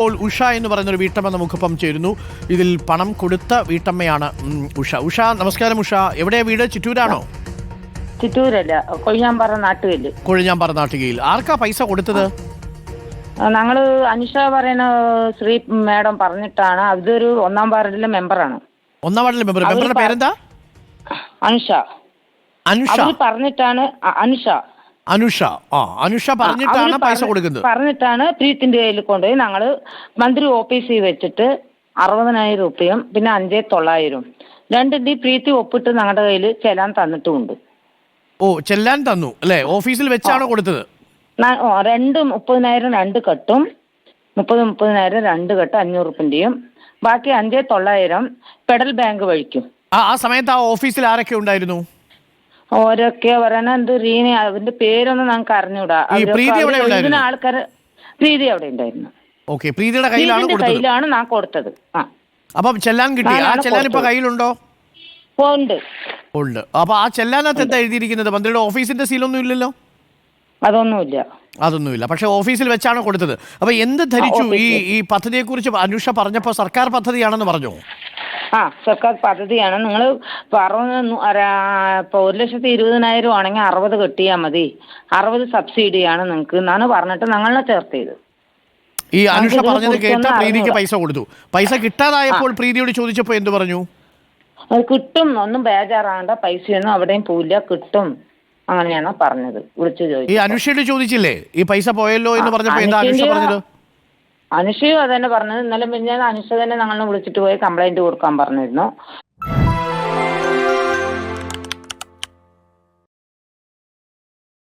ഇപ്പോൾ ഉഷ എന്ന് പറയുന്ന ഒരു വീട്ടമ്മ നമുക്കൊപ്പം ചേരുന്നു. ഇതിൽ പണം കൊടുത്ത വീട്ടമ്മയാണ് ഉഷ. ഉഷ നമസ്കാരം ഉഷ. എവിടെയാ വീട്? ചിറ്റൂരാണോ? ചിറ്റൂരല്ല കൊഴിഞ്ഞാമ്പാറ നാട്ടുകയിൽ കൊഴിഞ്ഞാമ്പാറ നാട്ടുകയിൽ. ആർക്കാ പൈസ കൊടുത്തത്? ഞങ്ങൾ അനുഷ പറയുന്ന ശ്രീ മാഡം പറഞ്ഞിട്ടാണ്. അതൊരു ഒന്നാം വാർഡിലെ മെമ്പറാണ്. ഒന്നാം വാർഡിലെ മെമ്പർ. മെമ്പറുടെ പേരെന്താ? അനുഷ. അനുഷ. പറഞ്ഞിട്ടാണ് അനുഷ. അനുഷ. ആ അനുഷ പറഞ്ഞിട്ടാണ് പൈസ കൊടുക്കുന്നത്. പറഞ്ഞിട്ടാണ് പ്രീത്തിന്റെ കയ്യിൽ കൊണ്ടുപോയി. ഞങ്ങൾ മന്ത്രി ഓഫീസിൽ വെച്ചിട്ട് അറുപതിനായിരം രൂപയും പിന്നെ അഞ്ചേ തൊള്ളായിരം. രണ്ടിന്റെ പ്രീതി ഒപ്പിട്ട് ഞങ്ങളുടെ കയ്യിൽ ചെല്ലാൻ തന്നിട്ടുമുണ്ട്. ഓ ചെല്ലാൻ തന്നു അല്ലേ? ഓഫീസിൽ വെച്ചാണ് കൊടുത്തത്? രണ്ട് മുപ്പതിനായിരം രണ്ട് കെട്ടും. മുപ്പത് മുപ്പതിനായിരം രണ്ട് കെട്ട് അഞ്ഞൂറ് റുപ്പിന്റെയും ബാക്കി അഞ്ചേ തൊള്ളായിരം ഫെഡറൽ ബാങ്ക് വഴിക്കും. ആ സമയത്ത് ആ ഓഫീസിൽ ആരൊക്കെ ഉണ്ടായിരുന്നു? ഓരോക്കെ പറയണ എന്ത് റീന അതിന്റെ പേരൊന്നും ഞങ്ങൾക്ക് അറിഞ്ഞൂടാ. ഈ അവരൊക്കെ പ്രീതി അവർ എവിടെ ഉണ്ടായിരുന്നു? ആൾക്കാര് പ്രീതി അവിടെ ഉണ്ടായിരുന്നു ഓക്കെ പ്രീതിയുടെ കയ്യിലാണ് പ്രീതിന്റെ കൊടുത്തത്. കയ്യിലാണ് ഞാൻ കൊടുത്തത്. ആ. അപ്പം ചെല്ലാൻ കിട്ടി. ആ ചെല്ലാൻ ഇപ്പൊ കൊടുത്തത്. കയ്യിലുണ്ടോ? ഉണ്ട്. ഉണ്ട്. അപ്പൊ ആ ചെല്ലാനകത്ത് എന്താ എഴുതിയിരിക്കുന്നത്? മന്ത്രിയുടെ ഓഫീസിന്റെ സീലൊന്നും ഇല്ലല്ലോ? അതൊന്നുമില്ല. അതൊന്നുമില്ല. പക്ഷെ ഓഫീസിൽ വെച്ചാണ് കൊടുത്തത്. അപ്പൊ എന്ത് ധരിച്ചു? ഈ ഈ പദ്ധതിയെ കുറിച്ച് അനുഷ പറഞ്ഞപ്പോ സർക്കാർ പദ്ധതിയാണെന്ന് പറഞ്ഞു? ആ സർക്കാർ പദ്ധതിയാണ്. നിങ്ങൾ പറഞ്ഞ ഇപ്പോൾ ഒരു ലക്ഷത്തി ഇരുപതിനായിരം ആണെങ്കിൽ അറുപത് കെട്ടിയാൽ മതി. അറുപത് സബ്സിഡിയാണ് നിങ്ങൾക്ക് എന്നാണ് പറഞ്ഞിട്ട് ഞങ്ങളെ ചേർത്ത് ചെയ്ത് ഈ അനുഷ പറഞ്ഞത് കേട്ട് പ്രീതിക്ക് പൈസ കൊടുത്തു. പൈസ കിട്ടാതായപ്പോൾ പ്രീതിയോട് ചോദിച്ചപ്പോ എന്ത് പറഞ്ഞു? കിട്ടും. ഒന്നും ബേജാറാകണ്ട പൈസയൊന്നും അവിടെയും പോയില്ല കിട്ടും. അങ്ങനെയാണ് പറഞ്ഞത്. വിളിച്ചു ഈ അനുഷയോട് ചോദിച്ചില്ലേ? ഈ പൈസ പോയല്ലോ എന്ന് പറഞ്ഞപ്പോൾ പറഞ്ഞപ്പോ എന്താ അനുഷ പറഞ്ഞത്? അനുഷയും അത് തന്നെ പറഞ്ഞത്. ഇന്നലെ പിന്നെ അനുഷ തന്നെ ഞങ്ങളെ വിളിച്ചിട്ട് പോയി കംപ്ലൈന്റ് കൊടുക്കാൻ പറഞ്ഞിരുന്നു.